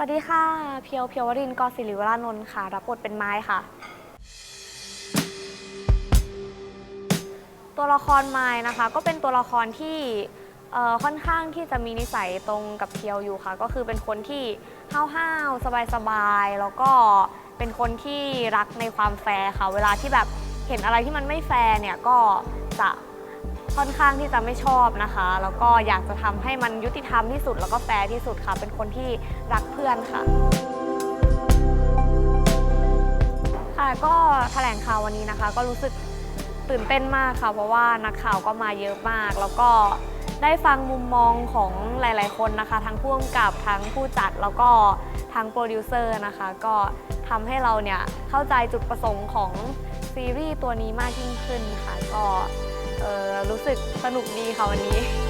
สวัสดีค่ะ เพียวเพียววรินทร์กศิริวรานนท์ค่ะ รับบทเป็นไม้ค่ะ ตัวละครไม้นะคะ ก็เป็นตัวละครที่เอ่อค่อนข้างที่จะมีนิสัยตรงกับเพียวอยู่ค่ะ ก็คือเป็นคนที่ห้าวๆสบายๆแล้วก็เป็นคนที่รักในความแฟร์ค่ะ เวลาที่แบบเห็นอะไรที่มันไม่แฟร์เนี่ยก็จะ ค่อนข้างที่จะไม่ชอบนะคะ แล้วก็อยากจะทำให้มันยุติธรรมที่สุด แล้วก็แฟร์ที่สุดค่ะ เป็นคนที่รักเพื่อนค่ะ ค่ะก็แถลงข่าววันนี้นะคะ ก็รู้สึกตื่นเต้นมากค่ะ เพราะว่านักข่าวก็มาเยอะมาก แล้วก็ได้ฟังมุมมองของหลาย ๆ คนนะคะ ทั้งผู้กำกับทั้งผู้จัดแล้วก็ทั้งโปรดิวเซอร์นะคะ ก็ทำให้เราเนี่ยเข้าใจจุดประสงค์ของซีรีส์ตัวนี้มากยิ่งขึ้นค่ะก็ รู้สึกสนุกดีค่ะวันนี้